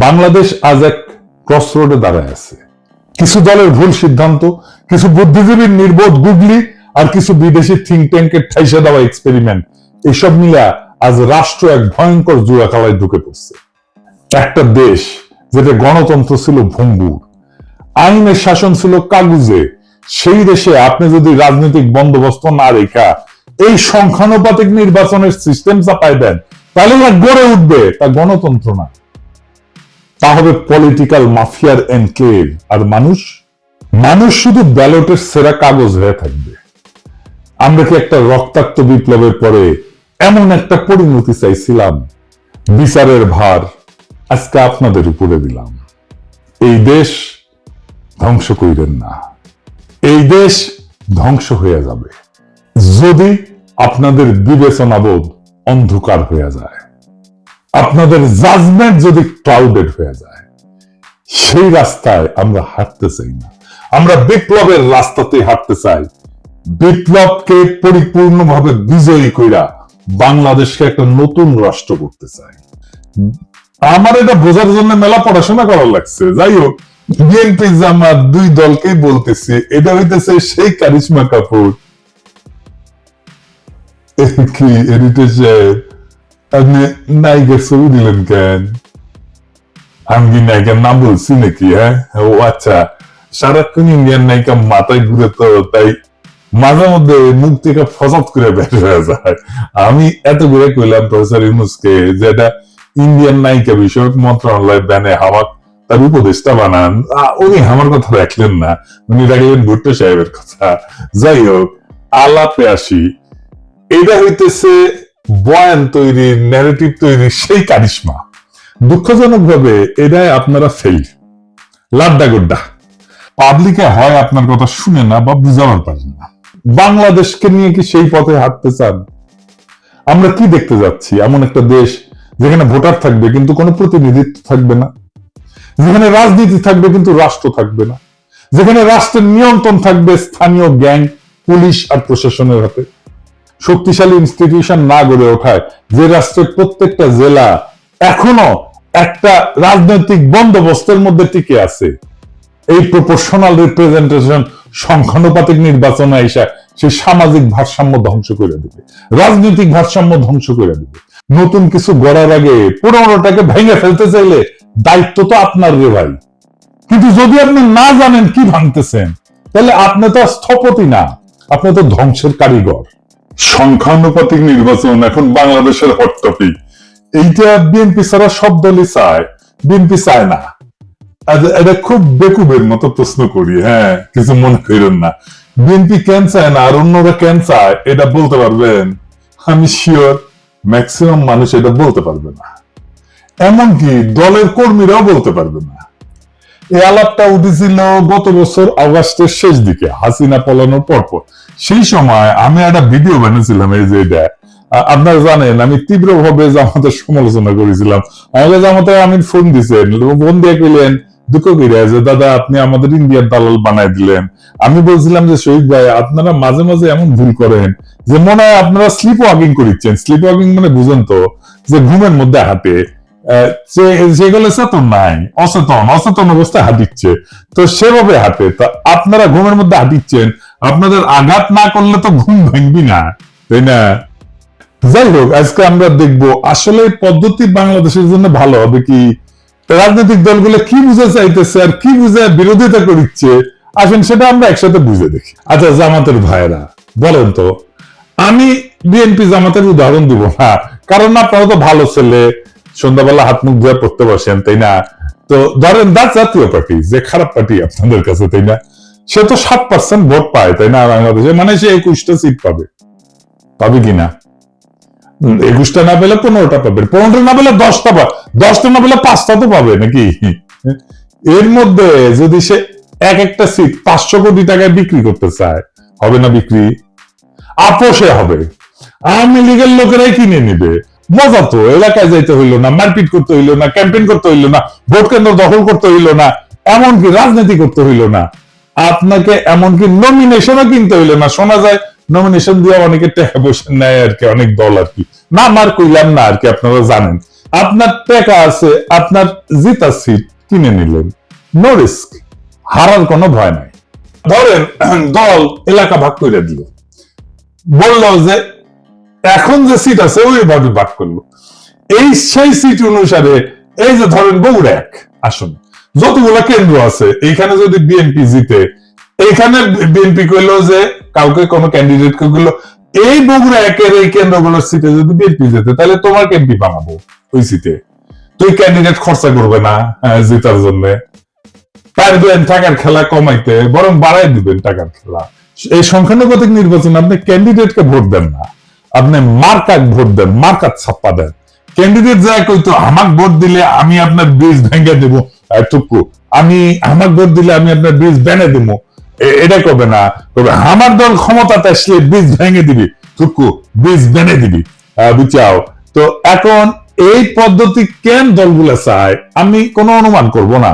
বাংলাদেশ আজ এক ক্রসরোডে দাঁড়ায় আছে। কিছু দলের ভুল সিদ্ধান্ত, কিছু বুদ্ধিজীবীর নির্বোধ গুগলি, আর কিছু বিদেশি থিঙ্ক ট্যাঙ্কের ঠাইসা দেওয়া এক্সপেরিমেন্ট এসব মিলা আজ রাষ্ট্র এক ভয়ঙ্কর জুয়া খেলায় ঢুকে পড়ছে। একটা দেশ যেটা গণতন্ত্র ছিল ভঙ্গুর, আইনের শাসন ছিল কাগুজে, সেই দেশে আপনি যদি রাজনৈতিক বন্দোবস্ত না রেখা, এই সংখ্যানুপাতিক নির্বাচনের সিস্টেম চাপাই দেন, তাহলে গড়ে উঠবে, তা গণতন্ত্র না। তা হবে পলিটিক্যাল মাফিয়ার এনক্লেভ আর মানুষ মানুষ শুধু ব্যালটের সেরা কাগজ হয়ে থাকবে। আমরা কি একটা রক্তাক্ত বিপ্লবের পরে এমন একটা পরিণতি চাইছিলাম? বিচারের ভার আজকে আপনাদের উপরে দিলাম। এই দেশ ধ্বংস করিলেন না। এই দেশ ধ্বংস হয়ে যাবে। যদি আপনাদের বিবেচনাবোধ অন্ধকার হয়ে যায়। আপনাদের জাজমেন্ট যদি ক্লাউডেড হয়ে যায়, সেই রাস্তায় আমরা হাঁটতে চাই না। আমরা বিপ্লবের রাস্তাতে হাঁটতে চাই। বিপ্লবকে পরিপূর্ণভাবে বিজয়ী কইরা বাংলাদেশকে একটা নতুন রাষ্ট্র করতে চাই। আমার এটা বোঝার জন্য মেলা পড়াশোনা করা লাগছে। যাই হোক বিএনপি জামাত দুই দলকেই বলতেছি, এটা হইতেছে সেই কারিশমা কাপুর কি এডিটর আপনি ছবি দিলেন কেন আমি কি নাম বলছি নাকি হ্যাঁ ও আচ্ছা সারাক্ষণ ইন্ডিয়ান নায়িকা মাথায় ঘুরে তো তাই মাঝে মধ্যে মুখ থেকে করে বের হয়ে যায় আমি এত কইলাম প্রফেসর ইউনুসকে ইন্ডিয়ান নায়িকা বিষয়ক মন্ত্রণালয় ব্যানে হাওয়া তার উপদেষ্টা বানান উনি আমার কথা রাখলেন না উনি রাখলেন ভুট্টো সাহেবের কথা যাই হোক আলাপে আসি এটা হইতেছে বয়ান তৈরির ন্যারেটিভ তৈরির সেই কারিশমা। দুঃখজনক ভাবে এটাই আপনারা ফেল লাড্ডা গুড্ডা। পাবলিকে হয় আপনার কথা শুনে না বা বুঝাবার পারেন না। বাংলাদেশকে নিয়ে কি সেই পথে হাঁটতে চান? আমরা কি দেখতে যাচ্ছি? এমন একটা দেশ যেখানে ভোটার থাকবে কিন্তু কোনো প্রতিনিধিত্ব থাকবে না। যেখানে রাজনীতি থাকবে কিন্তু রাষ্ট্র থাকবে না। যেখানে রাষ্ট্রের নিয়ন্ত্রণ থাকবে স্থানীয় গ্যাং, পুলিশ আর প্রশাসনের হাতে। শক্তিশালী ইনস্টিটিউশন না গড়ে ওঠায়, যে রাষ্ট্রের প্রত্যেকটা জেলা এখনও একটা রাজনৈতিক বন্দোবস্তের মধ্যে টিকে আছে। এই প্রপোর্শনাল রিপ্রেজেন্টেশন সংখ্যানুপাতিক নির্বাচনে এসে সে সামাজিক ভারসাম্য ধ্বংস করে দিবে, রাজনৈতিক ভারসাম্য ধ্বংস করে দিবে। নতুন কিছু গড়ার আগে পুরোনোটাকে ভেঙে ফেলতে চাইলে দায়িত্ব তো আপনার রে ভাই। কিন্তু যদি আপনি না জানেন কি ভাঙতেছেন, তাহলে আপনি তো স্থপতি না, আপনি তো ধ্বংসের কারিগর। সংখ্যানুপাতিক নির্বাচন এখন বাংলাদেশের হট টপিক এইটা বিএনপি ছাড়া সব দলই চায়। বিএনপি চায় না। এটা খুব বেকুবের মতো প্রশ্ন করি হ্যাঁ কিছু মনে করেন না। বিএনপি কেন চায় না আর অন্যরা কেন চায়, এটা বলতে পারবেন? আমি শিওর ম্যাক্সিমাম মানুষ এটা বলতে পারবে না। এমনকি দলের কর্মীরাও বলতে পারবে না। এই আলাপটা উঠেছিল গত বছর আগস্টের শেষ দিকে, হাসিনা পলানোর পরপর। সেই সময় আমি একটা ভিডিও বানিয়েছিলাম, এই যে এটা। আপনারা জানেন, আমি তীব্রভাবে জামাতের সমালোচনা করেছিলাম। আমাকে জামাতে আমি ফোন দিছেন ফোন দিয়ে কইলেন, দুঃখ কইরা যে, দাদা, আপনি আমাদের ইন্ডিয়ার দালাল বানাই দিলেন। আমি বলছিলাম যে, শহীদ ভাই, আপনারা মাঝে মাঝে এমন ভুল করেন যে, মনে হয় আপনারা স্লিপ ওয়াকিং করিচ্ছেন। স্লিপ ওয়াকিং মানে বুঝেন তো, যে ঘুমের মধ্যে হাঁটে। সেগুলো চেতন নাই, অচেতন অচেতন অবস্থায় হাঁটিচ্ছে। তো সেভাবে হাঁটে। তো আপনারা ঘুমের মধ্যে হাঁটিচ্ছেন। আপনাদের আঘাত না করলে তো ঘুম ভাঙবি না, তাই না? যাই হোক, আজকে আমরা দেখব আসলে পদ্ধতি বাংলাদেশের জন্য ভালো হবে কি? রাজনৈতিক দলগুলো কি বুঝে চাইতেছে আর কি বুঝে বিরোধিতা করিচ্ছে? আসেন, সেটা আমরা একসাথে বুঝে দেখি। আচ্ছা জামাতের ভাইরা বলেন তো, আমি বিএনপি জামাতের উদাহরণ দিব না। কারণ আপনারা তো ভালো ছেলে। সন্ধ্যাবেলা হাত মুখ ধুয়ে পড়তে বসেন, তাই না? তো ধরেন দা জাতীয় পার্টি যে খারাপ পার্টি আপনাদের কাছে, তাই না? সে তো সাত পার্সেন্ট ভোট পায়, তাই না, বাংলাদেশে? মানে সে একুশটা সিট পাবে। পাবে কিনা একুশটা না পেলে পনেরোটা পাবে, পনেরোটা না পেলে দশটা পাবে, দশটা না পেলে পাঁচটা তো পাবে, নাকি? এর মধ্যে যদি সে এক একটা সিট পাঁচশো কোটি টাকায় বিক্রি করতে চায়, হবে না বিক্রি? আপোষে হবে। আওয়ামী লীগের লোকেরাই কিনে নিবে। মজা তো, এলাকায় যাইতে হইল না, মারপিট করতে হইল না ক্যাম্পেইন করতে হইল না, ভোট কেন্দ্র দখল করতে হইল না, এমনকি রাজনীতি করতে হইল না। আপনাকে এমনকি নমিনেশনও কিনতে হইল না। শোনা যায় নমিনেশন দিয়ে অনেকে টাকা পয়সা নেয় আর কি, অনেক দল আর কি। না মার কইলাম না আর কি, আপনারা জানেন। আপনার টাকা আছে, আপনার জিতা সিট কিনে নিলেন। নো রিস্ক হারার কোনো ভয় নাই। ধরেন, দল, এলাকা ভাগ করে দিল। বলল যে এখন যে সিট আছে ওইভাবে ভাগ করল। এই সেই সিট অনুসারে এই যে ধরেন বগুড়া এক আসন। যতগুলো কেন্দ্র আছে এইখানে যদি বিএনপি জিতে এইখানে বিএনপি কইলো যে কাউকে কোনো ক্যান্ডিডেট কইলো এই বগুড়া একের এই কেন্দ্রগুলোর সিটে যদি বিএনপি যেতে তাহলে তোমার এমপি বানাবো ওই সিটে তুই ক্যান্ডিডেট খরচা করবে না হ্যাঁ, জেতার জন্য। পারবেন টাকার খেলা কমাইতে বরং বাড়াই দিবেন টাকার খেলা। এই সংখ্যানুপাতিক নির্বাচন আপনি ক্যান্ডিডেটকে ভোট দেন না। আপনি মার্কাক ভোট দেন মার্কাত ছাপ্পা দেন। ক্যান্ডিডেট যায় কইতো আমাক ভোট দিলে আমি আপনার ব্রিজ ভেঙে দেবো। টুকু আমি, আমাক ভোট দিলে আমি আপনার ব্রিজ বেনে দেবো। এটা কবে না? তবে আমার দল ক্ষমতাতে আসলে ব্রিজ ভেঙে দিবি। টুকু ব্রিজ বেনে দিবি। বুঝাও। তো এখন এই পদ্ধতি কেন দলগুলো চায়, আমি কোনো অনুমান করব না।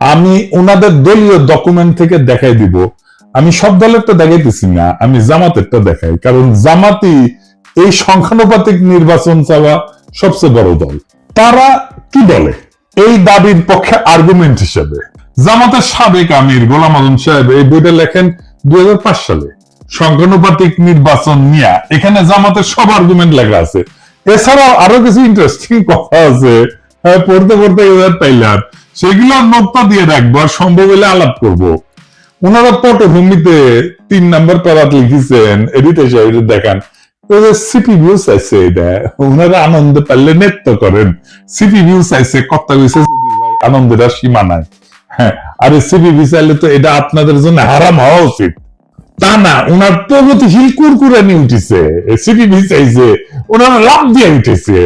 আমি ওনাদের দলীয় ডকুমেন্ট থেকে দেখাই দিব। আমি সব দলেরটা দেখাইতেছি না আমি জামাতেরটা দেখাই। কারণ জামাতি এই সংখ্যানুপাতিক নির্বাচন চাওয়া সবচেয়ে বড় দল। তারা কি বলে? এই দাবির পক্ষে আর্গুমেন্ট হিসেবে। জামাতের সাবেক আমির গোলাম আজম সাহেব এই বইটা লেখেন দুই হাজার পাঁচ সালে। সংখ্যানুপাতিক নির্বাচন নিয়ে এখানে জামাতের সব আর্গুমেন্ট লেখা আছে। এছাড়াও আরও কিছু ইন্টারেস্টিং কথা আছে। হ্যাঁ, পড়তে পড়তে পাইলাম। সেগুলো নোটটা দিয়ে রাখব আর সম্ভব হলে আলাপ করব। ওনারা পটভূমিতে তিন নাম্বার প্যারাত লিখেছেন এডিটে সাহেব দেখান। আনন্দ পারলে নৃত্য করেন। আর সীমা নাই। হ্যাঁ আরে সিপি চাইলে তো এটা আপনাদের জন্য হারাম হওয়া উচিত। তা না, ওনার প্রগতিশীল কুরকুরে নিয়ে উঠেছে। চাইছে, ওনারা লাভ দিয়ে উঠেছে।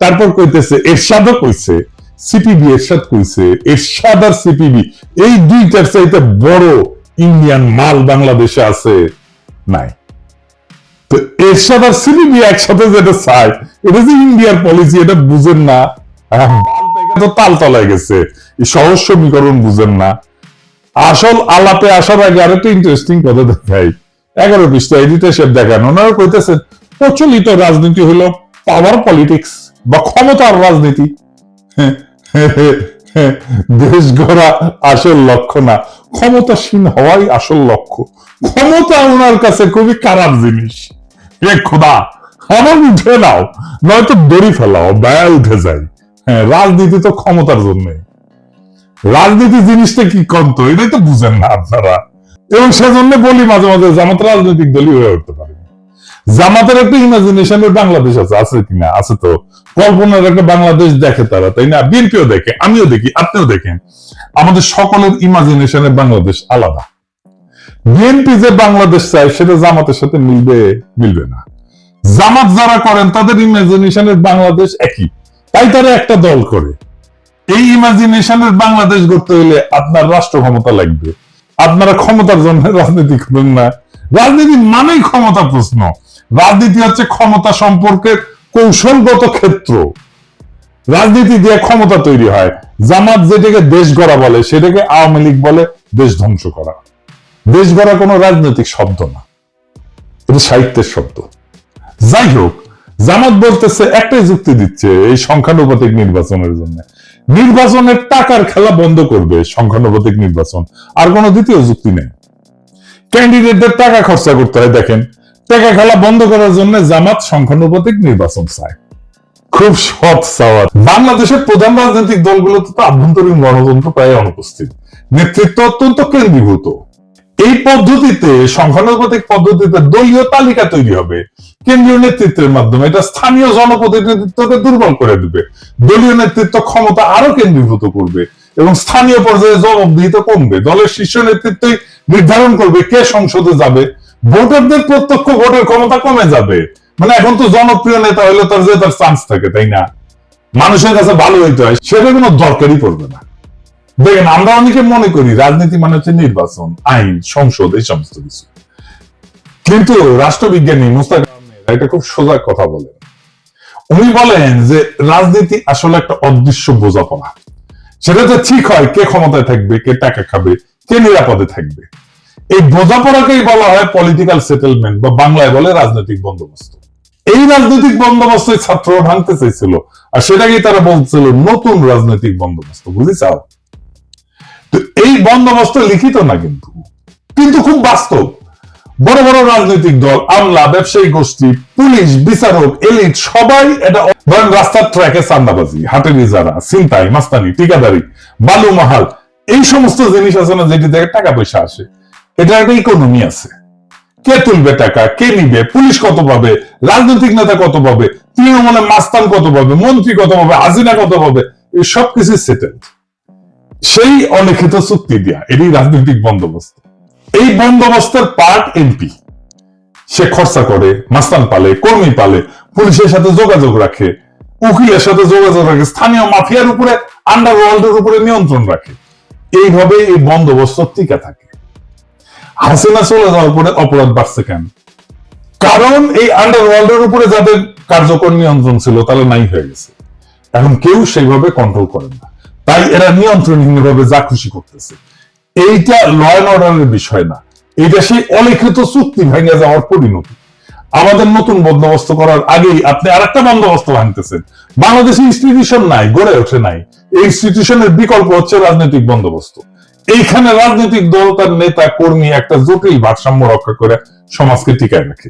তারপর কইতেছে, এরশাদও কইছে। সিপিবি এরশাদ কইছে, এরশাদ আর সিপিবি এই দুইটার চাইতে বড় ইন্ডিয়ান মাল বাংলাদেশে আছে? নাই। তো এরশাদ আর সিপিবি একসাথে যেটা চায় এটা যে ইন্ডিয়ার পলিসি এটা বুঝেন না। হ্যাঁ, তো তাল তলায় গেছে। সহজ সমীকরণ বুঝেন না। আসল আলাপে আসার আগে আরেকটা ইন্টারেস্টিং কথা দেখাই। এগারো পৃষ্ঠা এডিটার সাহেব দেখান ওনারা কইতেছেন প্রচলিত রাজনীতি হলো পাওয়ার পলিটিক্স বা ক্ষমতার রাজনীতি। দেশ গড়া আসল লক্ষ্য না। ক্ষমতাসীন হওয়াই আসল লক্ষ্য। ক্ষমতা ওনার কাছে খুবই খারাপ জিনিস। এ খোদা, আমার উঠে নাও, নয়তো দড়ি ফেলাও ব্যয় উঠে যায় হ্যাঁ রাজনীতি তো ক্ষমতার জন্য। রাজনীতি জিনিসটা কি কন্ত? এটাই তো বুঝেন না আপনারা। এবং সেজন্য বলি মাঝে মাঝে জামাত রাজনৈতিক দলই হয়ে উঠতে পারে। জামাতের একটা ইমাজিনেশনের বাংলাদেশ আছে আছে কিনা? আছে তো। কল্পনার একটা বাংলাদেশ দেখে তারা, তাই না? বিএনপিও দেখে, আমিও দেখি, আপনিও দেখেন। আমাদের সকলের ইমাজিনেশনের বাংলাদেশ আলাদা। বিএনপি যে বাংলাদেশ চায়, সেটা জামাতের সাথে মিলবে মিলবে না। জামাত যারা করেন, তাদের ইমাজিনেশনের বাংলাদেশ একই। তাই তারা একটা দল করে। এই ইমাজিনেশনের বাংলাদেশ গড়তে হলে আপনার রাষ্ট্র ক্ষমতা লাগবে। আপনারা ক্ষমতার জন্য রাজনীতি করেন না। রাজনীতি মানেই ক্ষমতা প্রশ্ন। রাজনীতি হচ্ছে ক্ষমতা সম্পর্কের কৌশলগত ক্ষেত্র। রাজনীতি দিয়ে ক্ষমতা তৈরি হয়। জামাত যেটাকে দেশ গড়া বলে, সেটাকে আওয়ামী লীগ বলে দেশ ধ্বংস করা। দেশ গড়া কোনো রাজনৈতিক শব্দ না। এটা সাহিত্যের শব্দ। যাই হোক, জামাত বলতেছে একটাই যুক্তি দিচ্ছে এই সংখ্যানুপাতিক নির্বাচনের জন্য। নির্বাচনের টাকার খেলা বন্ধ করবে সংখ্যানুপাতিক নির্বাচন। আর কোনো দ্বিতীয় যুক্তি নেই। ক্যান্ডিডেটদের টাকা খরচা করতে হয়, দেখেন। টাকা খেলা বন্ধ করার জন্য জামাত সংখ্যানুপাতিক নির্বাচন চায়। খুব সৎ চাওয়া বাংলাদেশের প্রধান রাজনৈতিক দলগুলোতে তো আভ্যন্তরীণ গণতন্ত্র প্রায় অনুপস্থিত। নেতৃত্ব অত্যন্ত কেন্দ্রীভূত। এই পদ্ধতিতে, সংখ্যানুপাতিক পদ্ধতিতে দলীয় তালিকা তৈরি হবে। কেন্দ্রীয় নেতৃত্বের মাধ্যমে এটা স্থানীয় জনপ্রতিনিধিত্বকে দুর্বল করে দিবে। দলীয় নেতৃত্ব ক্ষমতা আরও কেন্দ্রীভূত করবে এবং স্থানীয় পর্যায়ে জবাবদিহিতা কমবে। দলের শীর্ষ নেতৃত্বই নির্ধারণ করবে কে সংসদে যাবে। ভোটারদের প্রত্যক্ষ ভোটের ক্ষমতা কমে যাবে। মানে এখন তো জনপ্রিয় নেতা হলে তার যে তার চান্স থাকে, তাই না? মানুষের কাছে ভালো হইতে হয়, সেটা কোনো দরকারই পড়বে না। দেখেন, আমরা অনেকে মনে করি রাজনীতি মানে হচ্ছে নির্বাচন, আইন, সংসদ, এই সমস্ত কিছু। কিন্তু রাষ্ট্রবিজ্ঞানী মুস্তাক এটা খুব সোজা কথা বলেন। উনি বলেন যে রাজনীতি আসলে একটা অদৃশ্য বোঝাপড়া। সেটা তো ঠিক হয় কে ক্ষমতায় থাকবে, কে টাকা খাবে, কে নিরাপদে থাকবে। এই বোঝাপড়াকেই বলা হয় পলিটিক্যাল সেটেলমেন্ট বা বাংলায় বলে রাজনৈতিক বন্দোবস্ত। এই রাজনৈতিক বন্দোবস্ত ছাত্ররা ভাঙতে চাইছিল, আর সেটাকেই তারা বলছিল নতুন রাজনৈতিক বন্দোবস্ত, বুঝেছাও? তো এই বন্দোবস্ত লিখিত না কিন্তু কিন্তু খুব বাস্তব। বড় বড় রাজনৈতিক দল, আমলা, ব্যবসায়ী গোষ্ঠী, পুলিশ, বিচারক, এলিট, সবাই এটা ধরেন রাস্তার ট্র্যাকে চান্দাবাজি, হাটের ইজারা চিন্তাই মাস্তানি, ঠিকাদারি, বালু মাহাল, এই সমস্ত জিনিস আছে না যেটি থেকে টাকা পয়সা আসে। এটা একটা ইকোনমি আছে। কে তুলবে টাকা? কে নিবে? পুলিশ কত পাবে? রাজনৈতিক নেতা কত পাবে? তৃণমূলে মাস্তান কত পাবে? মন্ত্রী কত পাবে? হাজিনা কত পাবে? এই সব কিছু সেটেল সেই অলিখিত চুক্তি দেয়া এটি রাজনৈতিক বন্দোবস্ত। এই বন্দোবস্তের পার্ট এমপি সে খরচা করে, মাস্তান পালে, কর্মী পালে, পুলিশের সাথে যোগাযোগ রাখে, উকিলের সাথে যোগাযোগ রাখে, স্থানীয় মাফিয়ার উপরে আন্ডারওয়ার্ল্ডের উপরে নিয়ন্ত্রণ রাখে। এইভাবে এই বন্দোবস্ত টিকে থাকে। হাসিনা চলে যাওয়ার পরে অপরাধ বাড়ছে কেন? কারণ এই উপরে যাদের কার্যকর নিয়ন্ত্রণ ছিল নাই হয়ে গেছে। এখন কেউ সেইভাবে কন্ট্রোল করে না। তাই এরা যা খুশি করতেছে। এইটা ল অ্যান্ড অর্ডারের বিষয় না। এটা সেই অলিখিত চুক্তি ভেঙে যাওয়ার পরিণতি। আমাদের নতুন বন্দোবস্ত করার আগেই আপনি আরেকটা বন্দোবস্ত ভাঙতেছেন। বাংলাদেশে ইনস্টিটিউশন নাই, গড়ে ওঠে নাই। এই ইনস্টিটিউশনের বিকল্প হচ্ছে রাজনৈতিক বন্দোবস্ত। এইখানে রাজনৈতিক দল তার নেতা, কর্মী একটা জটিল ভারসাম্য রক্ষা করে সমাজকে টিকায় রাখে।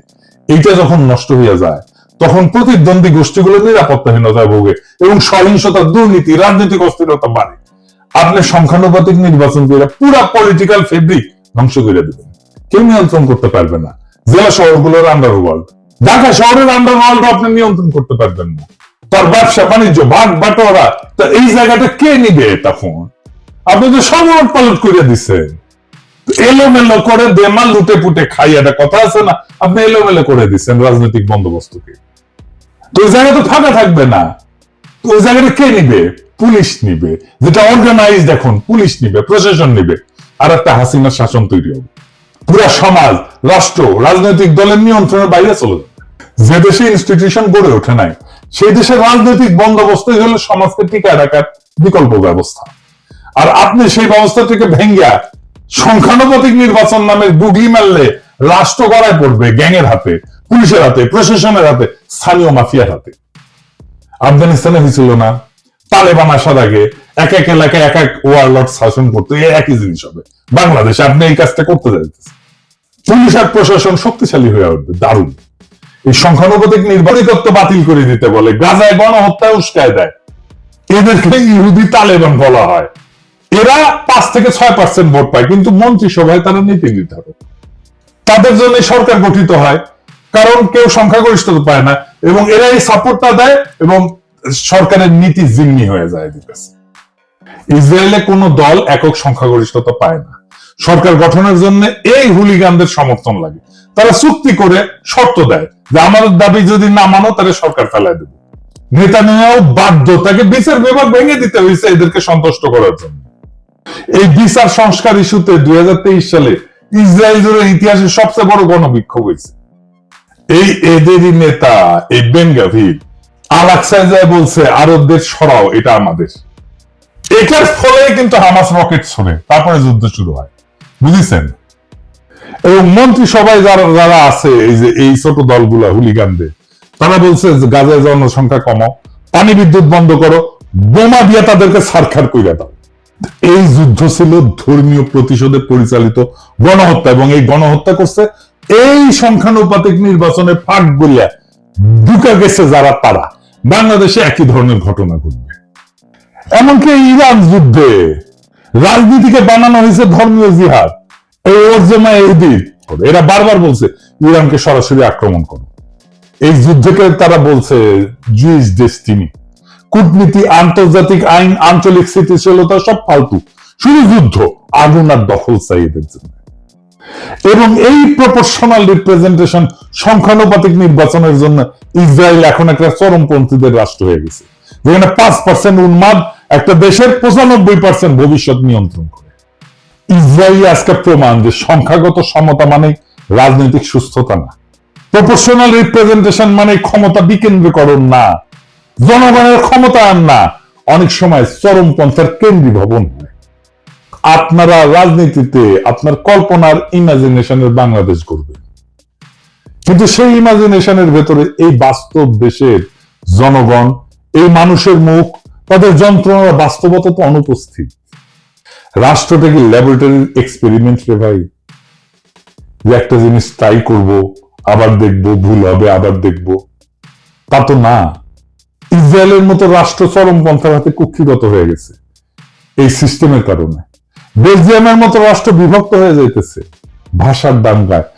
এইটা যখন নষ্ট হয়ে যায়, তখন প্রতিদ্বন্দ্বী গোষ্ঠীগুলো নিরাপত্তাহীনতায় ভোগে এবং সহিংসতা, দুর্নীতি, রাজনৈতিক অস্থিরতা বাড়ে। আপনি সংখ্যানুপাতিক নির্বাচন করে পুরা পলিটিক্যাল ফেব্রিক ধ্বংস করে দেবেন। কেউ নিয়ন্ত্রণ করতে পারবে না। জেলা শহরগুলোর আন্ডারওয়ার্ল্ড ঢাকা শহরের আন্ডারওয়ার্ল্ড আপনি নিয়ন্ত্রণ করতে পারবেন না। তার ব্যবসা, বাণিজ্য ভাগ বাটোয়ারা তা এই জায়গাটা কে নিবে তখন? আপনি তো সব পালট করে দিচ্ছেন এলোমেলো করে দেমাল লুটে পুটে খাই একটা কথা আছে না? আপনি এলোমেলো করে দিচ্ছেন রাজনৈতিক বন্দোবস্তকে। তো ওই জায়গা তো ফাঁকা থাকবে না। ওই জায়গাটা কে নিবে? পুলিশ নিবে। যেটা অর্গানাইজড এখন, পুলিশ নিবে, প্রশাসন নিবে, আর একটা হাসিনার শাসন তৈরি হবে। পুরা সমাজ, রাষ্ট্র, রাজনৈতিক দলের নিয়ন্ত্রণের বাইরে চলে যাবে। যে দেশে ইনস্টিটিউশন গড়ে ওঠে নাই, সেই দেশের রাজনৈতিক বন্দোবস্তই হলো সমাজকে টিকায় রাখার বিকল্প ব্যবস্থা। আর আপনি সেই ব্যবস্থা থেকে ভেঙ্গিয়া সংখ্যানুপাতিক নির্বাচন নামে গুগলি মারলে রাষ্ট্র গড়ায় পড়বে গ্যাংয়ের হাতে, পুলিশের হাতে, প্রশাসনের হাতে, স্থানীয় মাফিয়ার হাতে। আফগানিস্তানে হয়েছিল না। তালেবান আসার আগে এক এক এলাকায় এক এক ওয়ারলট শাসন করতে একই জিনিস হবে। বাংলাদেশে আপনি এই কাজটা করতে যাইতেছেন। পুলিশ আর প্রশাসন শক্তিশালী হয়ে উঠবে, দারুণ। এই সংখ্যানুপাতিক নির্বাচিতত্ব বাতিল করে দিতে বলে, গাজায় গণহত্যায় উস্কায় দেয়। এদেরকে ইহুদি তালেবান বলা হয়। এরা পাঁচ থেকে ছয় পার্সেন্ট ভোট পায়, কিন্তু মন্ত্রিসভায় তারা নীতি নির্ধারক। তাদের জন্য সরকার গঠিত হয়, কারণ কেউ সংখ্যাগরিষ্ঠতা পায় না, এবং এরা এই সাপোর্টটা দেয়, এবং সরকারের নীতি জিম্মি হয়ে যায় ইসরায়েলে কোনো দল একক সংখ্যাগরিষ্ঠতা পায় না। সরকার গঠনের জন্য এই হুলিগানদের সমর্থন লাগে। তারা চুক্তি করে শর্ত দেয় যে আমাদের দাবি যদি না মানো, তাহলে সরকার ফেলায় দেবে। নেতা নেওয়াও বাধ্য, তাকে বিচার বিভাগ ভেঙে দিতে হয়েছে এদেরকে সন্তুষ্ট করার জন্য। এই বিচার সংস্কার ইস্যুতে দুই হাজার তেইশ সালে ইসরায়েল জুড়ে ইতিহাসের সবচেয়ে বড় গণবিক্ষোভ হয়েছে। এই এদেরই নেতা, এই বেনগাভির আলাক্সায় যায় বলছে, আরবদের সরাও, এটা আমাদের এটার ফলে কিন্তু হামাস রকেট ছড়ে তারপরে যুদ্ধ শুরু হয়। বুঝেছেন? এবং মন্ত্রিসভায় যারা যারা আছে, এই যে এই ছোট দলগুলা, হুলিগানদের, তারা বলছে গাজায় জনসংখ্যা কমাও, পানি বিদ্যুৎ বন্ধ করো, বোমা দিয়ে তাদেরকে সারখার কইরা দাও। এই যুদ্ধ ছিল ধর্মীয় প্রতিশোধে পরিচালিত গণহত্যা এবং এই গণহত্যা করছে এই সংখ্যানুপাতিক নির্বাচনে ফাঁক গলিয়া ঢুকে গেছে যারা তারা। বাংলাদেশে একই ধরনের ঘটনা ঘটবে। এমনকি ইরান যুদ্ধে রাজনীতিকে বানানো হয়েছে ধর্মীয় জিহাদ। এই ওরজেমা এহুদি এরা বারবার বলছে, ইরানকে সরাসরি আক্রমণ করো। এই যুদ্ধকে তারা বলছে জুইস ডেস্টিনি। কূটনীতি, আন্তর্জাতিক আইন, আঞ্চলিক স্থিতিশীলতা সব ফালতু। শুধু যুদ্ধ, আগুন আর দখল চাই জন্য। এবং এই প্রপোর্শনাল রিপ্রেজেন্টেশন সংখ্যানুপাতিক নির্বাচনের জন্য ইসরায়েল এখন একটা চরমপন্থীদের রাষ্ট্র হয়ে গেছে। যেখানে পাঁচ পার্সেন্ট উন্মাদ, একটা দেশের পঁচানব্বই পার্সেন্ট ভবিষ্যৎ নিয়ন্ত্রণ করে। ইসরায়েল আজকে প্রমাণ যে সংখ্যাগত সমতা মানে রাজনৈতিক সুস্থতা না। প্রপোর্শনাল রিপ্রেজেন্টেশন মানে ক্ষমতা বিকেন্দ্রীকরণ না। জনগণের ক্ষমতা আর না। অনেক সময় চরমপন্থার কেন্দ্রীভবন হয়। আপনারা রাজনীতিতে আপনার কল্পনার ইমাজিনেশনের বাংলাদেশ করবেন কিন্তু সেই ইমাজিনেশনের ভেতরে এই বাস্তব দেশের জনগণ, এই মানুষের মুখ, তাদের যন্ত্রণার বাস্তবতা তো অনুপস্থিত। রাষ্ট্রটা কি ল্যাবরেটরির এক্সপেরিমেন্ট রে ভাই। যে একটা জিনিস ট্রাই করব, আবার দেখব, ভুল হবে, আবার দেখব। তা তো না। ইসরায়েলের মতো রাষ্ট্র চরম পন্থার হাতে কুক্ষিগত হয়ে গেছে এই সিস্টেমের কারণে। বেলজিয়ামের মতো রাষ্ট্র বিভক্ত হয়ে যাইতেছে। ভাষার দাঙ্গায়।